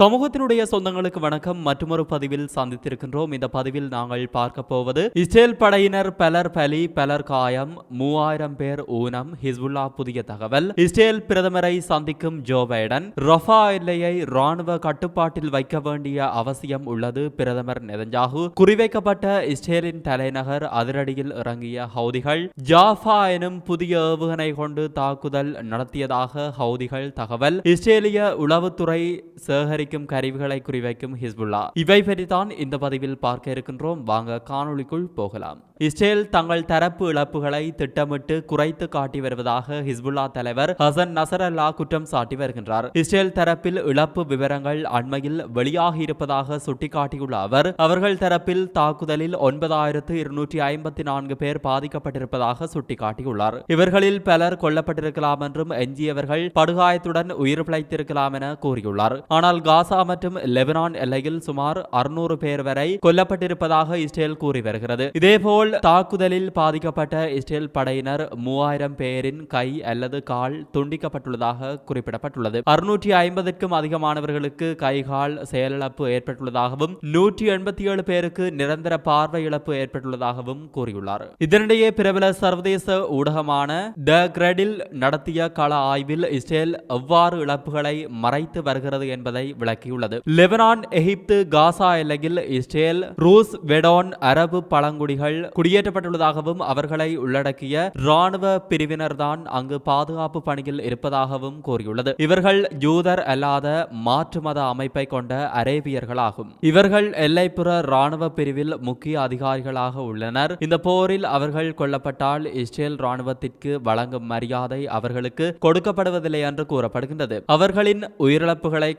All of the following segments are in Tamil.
சமூகத்தினுடைய சொந்தங்களுக்கு வணக்கம். மற்றொரு பதிவில் சந்தித்திருக்கின்றோம். இந்த பதிவில் நாங்கள் பார்க்க போவது இஸ்ரேல் படையினர் பலர் பலி பலர் காயம் மூவாயிரம் பேர் ஊனம். ஹிஸ்புல்லா புதிய தகவல். இஸ்ரேல் பிரதமரை சந்திக்கும் ஜோ பைடன் ரஃபா எல்லையை ராணுவ கட்டுப்பாட்டில் வைக்க வேண்டிய அவசியம் உள்ளது. பிரதமர் நெதஞ்சாகு குறிவைக்கப்பட்ட இஸ்ரேலின் தலைநகர் அதிரடியில் இறங்கிய ஹவுதிகள் ஜாஃபா எனும் புதிய ஏவுகணை கொண்டு தாக்குதல் நடத்தியதாக ஹவுதிகள் தகவல். இஸ்ரேலிய உளவுத்துறை சேகரிக்கும் கருவிகளை குறிவைக்கும் ஹிஸ்புல்லா. இவை பற்றித்தான் இந்த பதிவில் பார்க்க இருக்கின்றோம். வாங்க காணொலிக்குள் போகலாம். இஸ்ரேல் தங்கள் தரப்பு இழப்புகளை திட்டமிட்டு குறைத்து காட்டி வருவதாக ஹிஸ்புல்லா தலைவர் ஹசன் நசரல்லா குற்றம் சாட்டி வருகின்றார். இஸ்ரேல் தரப்பில் இழப்பு விவரங்கள் அண்மையில் வெளியாகி இருப்பதாக சுட்டிக்காட்டியுள்ள அவர் அவர்கள் தரப்பில் தாக்குதலில் ஒன்பதாயிரத்து இருநூற்றி ஐம்பத்தி நான்கு பேர் பாதிக்கப்பட்டிருப்பதாக சுட்டிக்காட்டியுள்ளார். இவர்களில் பலர் கொல்லப்பட்டிருக்கலாம் என்றும் எஞ்சியவர்கள் படுகாயத்துடன் உயிர் பிழைத்திருக்கலாம் என கூறியுள்ளார். ஆனால் காசா மற்றும் லெபனான் எல்லையில் சுமார் அறுநூறு பேர் வரை கொல்லப்பட்டிருப்பதாக இஸ்ரேல் கூறி வருகிறது. இதேபோல் தாக்குதலில் பாதிக்கப்பட்ட இஸ்ரேல் படையினர் மூவாயிரம் பேரின் கை அல்லது கால் துண்டிக்கப்பட்டுள்ளதாக குறிப்பிடப்பட்டுள்ளது. அறுநூற்றி ஐம்பதுக்கும் அதிகமானவர்களுக்கு கை கால் செயலிழப்பு ஏற்பட்டுள்ளதாகவும் நூற்றி எண்பத்தி ஏழு பேருக்கு நிரந்தர பார்வை இழப்பு ஏற்பட்டுள்ளதாகவும் கூறியுள்ளார். இதனிடையே பிரபல சர்வதேச ஊடகமான த கிரெடில் நடத்திய கள ஆய்வில் இஸ்ரேல் எவ்வாறு இழப்புகளை மறைத்து வருகிறது என்பதை விளக்கியுள்ளது. லெபனான் எகிப்து காசா எல்லையில் இஸ்ரேல் ரூஸ் வெடோன் அரபு பழங்குடிகள் குடியேற்றப்பட்டுள்ளதாகவும் அவர்களை உள்ளடக்கிய ராணுவ பிரிவினர்தான் அங்கு பாதுகாப்பு பணியில் இருப்பதாகவும் கூறியுள்ளது. இவர்கள் யூதர் அல்லாத மாற்று மத அமைப்பை கொண்ட அரேபியர்களாகும். இவர்கள் எல்லைப்புற ராணுவ பிரிவில் முக்கிய அதிகாரிகளாக உள்ளனர். இந்த போரில் அவர்கள் கொல்லப்பட்டால் இஸ்ரேல் ராணுவத்திற்கு வழங்கும் மரியாதை அவர்களுக்கு கொடுக்கப்படுவதில்லை என்று கூறப்படுகின்றது. அவர்களின் உயிரிழப்புகளை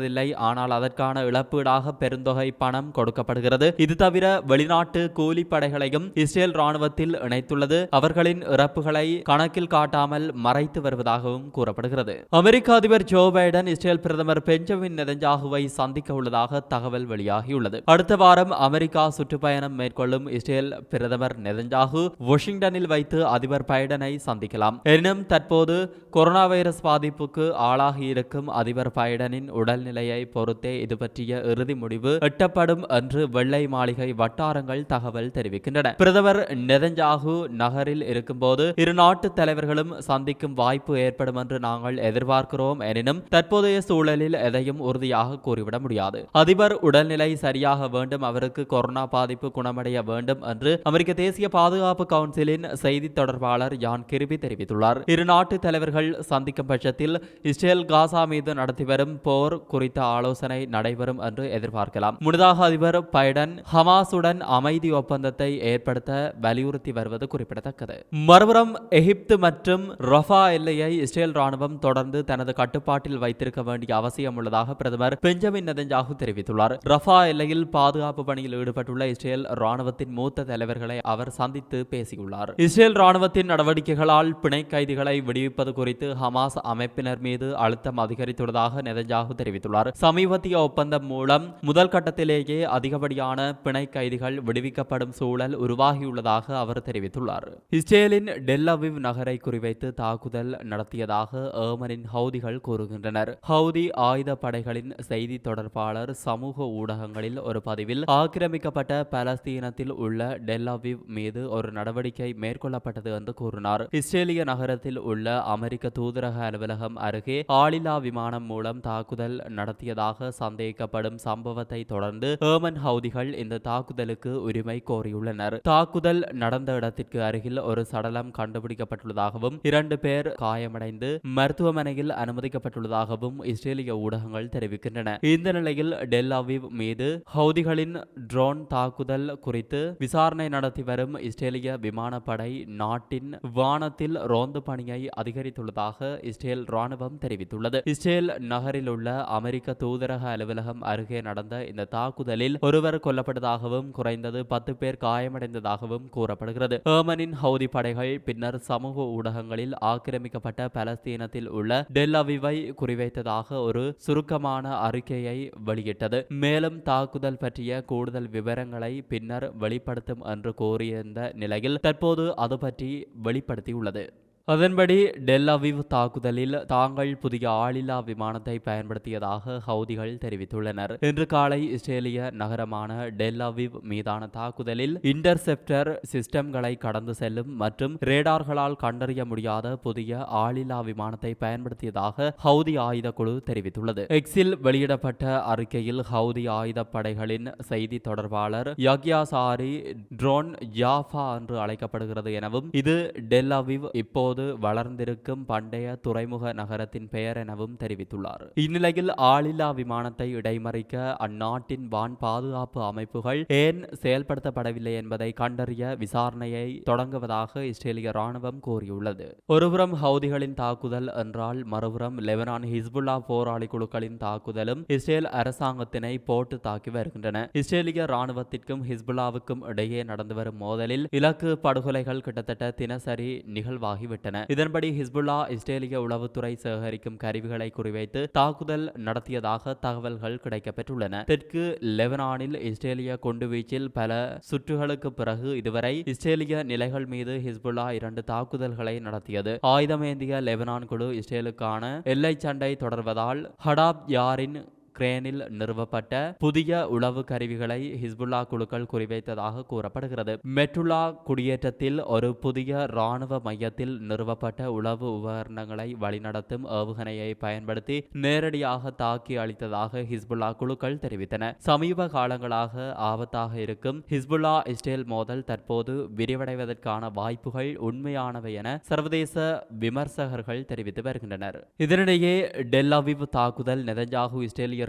கொடுப்பதில்லை ஆனால் அதற்கான இழப்பீடாக பெருந்தொகை பணம் கொடுக்கப்படுகிறது. இது தவிர வெளிநாட்டு கூலிப்படைகளையும் இஸ்ரேல் ராணுவத்தில் இணைத்துள்ளது. அவர்களின் இறப்புகளை கணக்கில் காட்டாமல் மறைத்து வருவதாகவும் கூறப்படுகிறது. அமெரிக்க அதிபர் ஜோ பைடன் இஸ்ரேல் பிரதமர் பெஞ்சமின் நெதஞ்சாகுவை சந்திக்க உள்ளதாக தகவல் வெளியாகியுள்ளது. அடுத்த வாரம் அமெரிக்கா சுற்றுப்பயணம் மேற்கொள்ளும் இஸ்ரேல் பிரதமர் நெதஞ்சாகு வாஷிங்டனில் வைத்து அதிபர் பைடனை சந்திக்கலாம். எனினும் தற்போது கொரோனா வைரஸ் பாதிப்புக்கு ஆளாகி இருக்கும் அதிபர் பைடனின் உடல்நிலையை பொறுத்தே இது பற்றிய இறுதி முடிவு எட்டப்படும் என்று வெள்ளை மாளிகை வட்டாரங்கள் தகவல் தெரிவிக்கின்றன. பிரதமர் நெதஞ்சாகு நகரில் இருக்கும்போது இரு நாட்டு தலைவர்களும் சந்திக்கும் வாய்ப்பு ஏற்படும் என்று நாங்கள் எதிர்பார்க்கிறோம் எனினும் தற்போதைய சூழலில் எதையும் உறுதியாக கூறிவிட முடியாது. அதிபர் உடல்நிலை சரியாக வேண்டும் அவருக்கு கொரோனா பாதிப்பு குணமடைய வேண்டும் என்று அமெரிக்க தேசிய பாதுகாப்பு கவுன்சிலின் செய்தி தொடர்பாளர் யான் கிருபி தெரிவித்துள்ளார். இரு நாட்டு தலைவர்கள் சந்திக்கும் பட்சத்தில் இஸ்ரேல் காசா மீது நடத்தி வரும் போர் குறித்த ஆலோசனை நடைபெறும் என்று எதிர்பார்க்கலாம். முன்னதாக அதிபர் பைடன் ஹமாசுடன் அமைதி ஒப்பந்தத்தை ஏற்படுத்த வலியுறுத்தி வருவது குறிப்பிடத்தக்கது. மறுபுறம் எகிப்து மற்றும் ரஃபா எல்லையை இஸ்ரேல் ராணுவம் தொடர்ந்து தனது கட்டுப்பாட்டில் வைத்திருக்க வேண்டிய அவசியம் உள்ளதாக பிரதமர் பெஞ்சமின் நெதஞ்சாகு தெரிவித்துள்ளார். ரஃபா எல்லையில் பாதுகாப்பு பணியில் ஈடுபட்டுள்ள இஸ்ரேல் ராணுவத்தின் மூத்த தலைவர்களை அவர் சந்தித்து பேசியுள்ளார். இஸ்ரேல் ராணுவத்தின் நடவடிக்கைகளால் பிணை கைதிகளை விடுவிப்பது குறித்து ஹமாஸ் அமைப்பினர் மீது அழுத்தம் அதிகரித்துள்ளதாக நெதஞ்சாகு தெரிவித்துள்ளார். சமீபத்திய ஒப்பந்தம் மூலம் முதல் கட்டத்திலேயே அதிகப்படியான பிணை கைதிகள் விடுவிக்கப்படும் சூழல் உருவாகியுள்ளதாக அவர் தெரிவித்துள்ளார். இஸ்ரேலின் டெல்லவிவ் நகரை குறிவைத்து தாக்குதல் நடத்தியதாக ஏமனின் ஹவுதிகள் கூறுகின்றனர். ஹவுதி ஆயுத படைகளின் செய்தி தொடர்பாளர் சமூக ஊடகங்களில் ஒரு பதிவில் ஆக்கிரமிக்கப்பட்ட பலஸ்தீனத்தில் உள்ள டெல்லவிவ் மீது ஒரு நடவடிக்கை மேற்கொள்ளப்பட்டது என்று கூறினார். இஸ்ரேலிய நகரத்தில் உள்ள அமெரிக்க தூதரக அலுவலகம் அருகே ஆளில்லா விமானம் மூலம் தாக்குதல் நடத்தியதாக சந்தேகிக்கப்படும் சம்பவத்தை தொடர்ந்து ஹேமன் ஹவுதிகள் இந்த தாக்குதலுக்கு உரிமை கோரியுள்ளனர். தாக்குதல் நடந்த இடத்திற்கு அருகில் ஒரு சடலம் கண்டுபிடிக்கப்பட்டுள்ளதாகவும் இரண்டு பேர் காயமடைந்து மருத்துவமனையில் அனுமதிக்கப்பட்டுள்ளதாகவும் இஸ்ரேலிய ஊடகங்கள் தெரிவிக்கின்றன. இந்த நிலையில் டெல் அவிவ் மீது ஹவுதிகளின் ட்ரோன் தாக்குதல் குறித்து விசாரணை நடத்தி வரும் இஸ்ரேலிய விமானப்படை நாட்டின் வானத்தில் ரோந்து பணியை அதிகரித்துள்ளதாக இஸ்ரேல் ராணுவம் தெரிவித்துள்ளது. இஸ்ரேல் நகரில் உள்ள அமெரிக்க தூதரக அலுவலகம் அருகே நடந்த இந்த தாக்குதலில் ஒருவர் கொல்லப்பட்டதாகவும் குறைந்தது பத்து பேர் காயமடைந்ததாகவும் கூறப்படுகிறது. ஏமனின் ஹவுதி படைகள் பின்னர் சமூக ஊடகங்களில் ஆக்கிரமிக்கப்பட்ட பலஸ்தீனத்தில் உள்ள டெல்லவிவை குறிவைத்ததாக ஒரு சுருக்கமான அறிக்கையை வெளியிட்டது. மேலும் தாக்குதல் பற்றிய கூடுதல் விவரங்களை பின்னர் வெளிப்படுத்தும் என்று கூறியிருந்த நிலையில் தற்போது அது பற்றி வெளிப்படுத்தியுள்ளது. அதன்படி டெல் அவிவ் தாக்குதலில் தாங்கள் புதிய ஆளில்லா விமானத்தை பயன்படுத்தியதாக ஹவுதிகள் தெரிவித்துள்ளனர். இன்று காலை இஸ்ரேலிய நகரமான டெல் அவிவ் மீதான தாக்குதலில் இன்டர்செப்டர் சிஸ்டம்களை கடந்து செல்லும் மற்றும் ரேடார்களால் கண்டறிய முடியாத புதிய ஆளில்லா விமானத்தை பயன்படுத்தியதாக ஹவுதி ஆயுத குழு தெரிவித்துள்ளது. எக்ஸில் வெளியிடப்பட்ட அறிக்கையில் ஹவுதி ஆயுத படைகளின் செய்தி தொடர்பாளர் யக்யா சாரி ட்ரோன் ஜாஃபா என்று அழைக்கப்படுகிறது எனவும் இது டெல் அவிவ் தற்போது வளர்ந்திருக்கும் பண்டைய துறைமுக நகரத்தின் பெயர் எனவும் தெரிவித்துள்ளார். இந்நிலையில் ஆளில்லா விமானத்தை இடைமறிக்க அந்நாட்டின் வான் பாதுகாப்பு அமைப்புகள் ஏன் செயல்படுத்தப்படவில்லை என்பதை கண்டறிய விசாரணையை தொடங்குவதாக இஸ்ரேலிய ராணுவம் கூறியுள்ளது. ஒருபுறம் ஹவுதிகளின் தாக்குதல் என்றால் மறுபுறம் லெபனான் ஹிஸ்புல்லா போராளி குழுக்களின் தாக்குதலும் இஸ்ரேல் அரசாங்கத்தினை போட்டு தாக்கி வருகின்றன. இஸ்ரேலிய ராணுவத்திற்கும் ஹிஸ்புல்லாவுக்கும் இடையே நடந்து வரும் மோதலில் இலக்கு படுகொலைகள் கிட்டத்தட்ட தினசரி நிகழ்வாகிவிட்டன இதன்படி ஹிஸ்புல்லா இஸ்ரேலிய உளவுத்துறை சேகரிக்கும் கருவிகளை குறிவைத்து தாக்குதல் நடத்தியதாக தகவல்கள் கிடைக்கப்பெற்றுள்ளன. தெற்கு லெபனானில் இஸ்ரேலிய குண்டுவீச்சில் பல சுற்றுகளுக்கு பிறகு இதுவரை இஸ்ரேலிய நிலைகள் மீது ஹிஸ்புல்லா இரண்டு தாக்குதல்களை நடத்தியது. ஆயுதமேந்திய லெபனான் குழு இஸ்ரேலுக்கான எல்லை சண்டை தொடர்வதால் ஹடாப் யாரின் உக்ரைனில் நிறுவப்பட்ட புதிய உளவு கருவிகளை ஹிஸ்புல்லா குழுக்கள் குறிவைத்ததாக கூறப்படுகிறது. மெட்டுல்லா குடியேற்றத்தில் ஒரு புதிய ராணுவ மையத்தில் நிறுவப்பட்ட உளவு உபகரணங்களை வழிநடத்தும் ஏவுகணையை பயன்படுத்தி நேரடியாக தாக்கி அளித்ததாக ஹிஸ்புல்லா குழுக்கள் தெரிவித்தன. சமீப காலங்களாக ஆபத்தாக இருக்கும் ஹிஸ்புல்லா இஸ்ரேல் மோதல் தற்போது விரிவடைவதற்கான வாய்ப்புகள் உண்மையானவை என சர்வதேச விமர்சகர்கள் தெரிவித்து வருகின்றனர். இதனிடையே டெல் அவிவ் தாக்குதல் நெதஞ்சாகு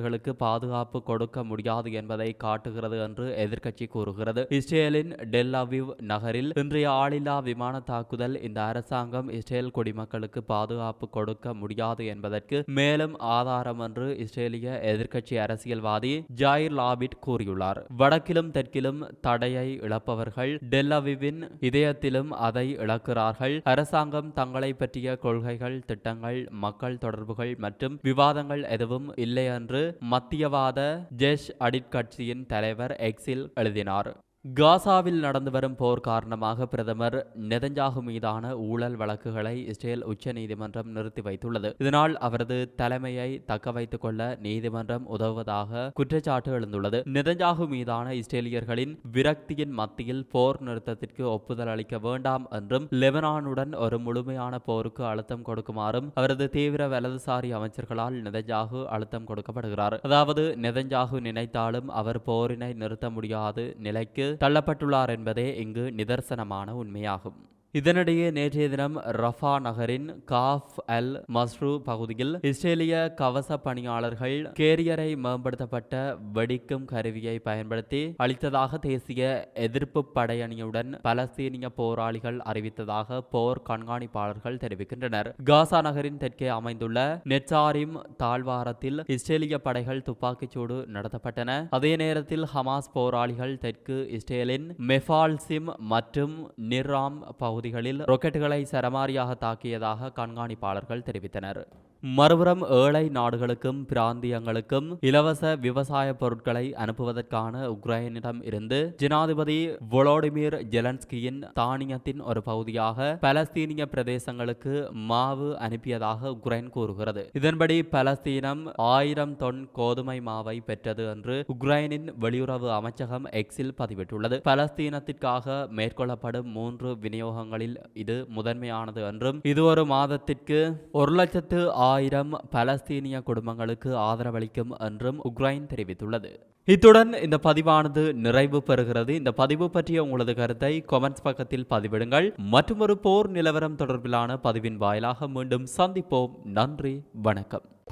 இஸ்ரேலியர்களுக்கு பாதுகாப்பு கொடுக்க முடியாது என்பதை காட்டுகிறது என்று எதிர்க்கட்சி கூறுகிறது. இஸ்ரேலின் டெல் அவிவ் நகரில் இன்றைய ஆளில்லா விமான தாக்குதல் இந்த அரசாங்கம் இஸ்ரேல் குடிமக்களுக்கு பாதுகாப்பு கொடுக்க முடியாது என்பதற்கு மேலும் ஆதாரம் என்று இஸ்ரேலிய எதிர்க்கட்சி அரசியல்வாதி ஜாயிர் லாபிட் கூறியுள்ளார். வடக்கிலும் தெற்கிலும் தடையை இழப்பவர்கள் டெல்லவிவின் இதயத்திலும் அதை இழக்கிறார்கள். அரசாங்கம் தங்களை பற்றிய கொள்கைகள் திட்டங்கள் மக்கள் தொடர்புகள் மற்றும் விவாதங்கள் எதுவும் இல்லை என்று மத்தியவாத ஜெஷ் அடிட் கட்சியின் தலைவர் எக்ஸில் எழுதினார். காசாவில் நடந்து வரும் போர் காரணமாக பிரதமர் நெதஞ்சாகு மீதான ஊழல் வழக்குகளை இஸ்ரேல் உச்ச நீதிமன்றம் நிறுத்தி வைத்துள்ளது. இதனால் அவரது தலைமையை தக்க வைத்துக் கொள்ள நீதிமன்றம் உதவுவதாக குற்றச்சாட்டு எழுந்துள்ளது. நெதஞ்சாகு மீதான இஸ்ரேலியர்களின் விரக்தியின் மத்தியில் போர் நிறுத்தத்திற்கு ஒப்புதல் அளிக்க வேண்டாம் என்றும் லெபனானுடன் ஒரு முழுமையான போருக்கு அழுத்தம் கொடுக்குமாறும் அவரது தீவிர வலதுசாரி அமைச்சர்களால் நெதஞ்சாகு அழுத்தம் கொடுக்கப்படுகிறார். அதாவது நெதஞ்சாகு நினைத்தாலும் அவர் போரினை நிறுத்த முடியாது நிலைக்கு தள்ளப்பட்டுள்ளார் என்பதே இங்கு நிதர்சனமான உண்மையாகும். இதனிடையே நேற்றைய தினம் ரஃபா நகரின் காஃப் அல் மஸ்ரூ பகுதியில் இஸ்ரேலிய கவச பணியாளர்கள் கேரியரை மேம்படுத்தப்பட்ட வெடிக்கும் கருவியை பயன்படுத்தி அளித்ததாக தேசிய எதிர்ப்பு படையணியுடன் பலஸ்தீனிய போராளிகள் அறிவித்ததாக போர் கண்காணிப்பாளர்கள் தெரிவிக்கின்றனர். காசா நகரின் தெற்கே அமைந்துள்ள நெச்சாரிம் தாழ்வாரத்தில் இஸ்ரேலிய படைகள் துப்பாக்கிச்சூடு நடத்தப்பட்டன. அதே நேரத்தில் ஹமாஸ் போராளிகள் தெற்கு இஸ்ரேலின் மெஃபால்சிம் மற்றும் நிர்ராம் பகுதிகளில் ராக்கெட்டுகளை சரமாரியாக தாக்கியதாக கண்காணிப்பாளர்கள் தெரிவித்தனர். மறுபுறம் ஏழை நாடுகளுக்கும் பிராந்தியங்களுக்கும் இலவச விவசாய பொருட்களை அனுப்புவதற்கான உக்ரைனிடம் இருந்து ஜனாதிபதி வொலோடிமிர் ஜெலன்ஸ்கியின் தானியத்தின் ஒரு பகுதியாக பலஸ்தீனிய பிரதேசங்களுக்கு மாவு அனுப்பியதாக உக்ரைன் கூறுகிறது. இதன்படி பலஸ்தீனம் ஆயிரம் தொன் கோதுமை மாவை பெற்றது என்று உக்ரைனின் வெளியுறவு அமைச்சகம் எக்ஸில் பதிவிட்டுள்ளது. பலஸ்தீனத்திற்காக மேற்கொள்ளப்படும் மூன்று விநியோகங்களில் இது முதன்மையானது என்றும் இது ஒரு மாதத்திற்கு ஒரு லட்சத்து ஆயிரம் பலஸ்தீனிய குடும்பங்களுக்கு ஆதரவளிக்கும் என்றும் உக்ரைன் தெரிவித்துள்ளது. இத்துடன் இந்த பதிவானது நிறைவு பெறுகிறது. இந்த பதிவு பற்றிய உங்களது கருத்தை கொமெண்ட்ஸ் பக்கத்தில் பதிவிடுங்கள். மற்றொரு போர் நிலவரம் தொடர்பிலான பதிவின் வாயிலாக மீண்டும் சந்திப்போம். நன்றி வணக்கம்.